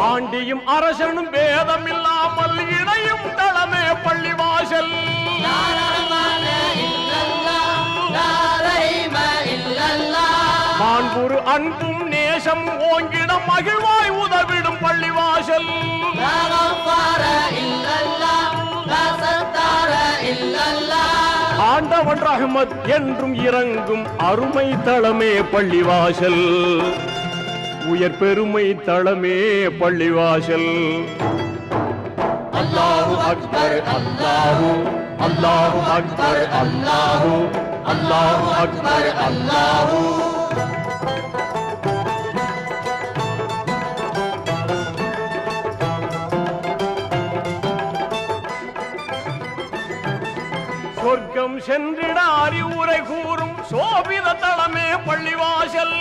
ஆண்டியும் அரசனும் பேதம் இல்லாமல் இணையும் தளமே பள்ளி வாசல் மாண்புரு அன்பும் நேசம் ஓங்கிட மகிழ்வாய் உதவிடும் பள்ளி வாசல் ஆண்டவன் ரஹமத் என்றும் இறங்கும் அருமை தளமே பள்ளிவாசல். உயர் பெருமை தளமே பள்ளிவாசல். அல்லாஹு அக்பர் அல்லாஹு அல்லாஹு அக்பர் அல்லாஹு அல்லாஹு அக்பர் அல்லாஹு. சொர்க்கம் சென்றிட அறிவுரை கூறும் சோபித தளமே பள்ளிவாசல்.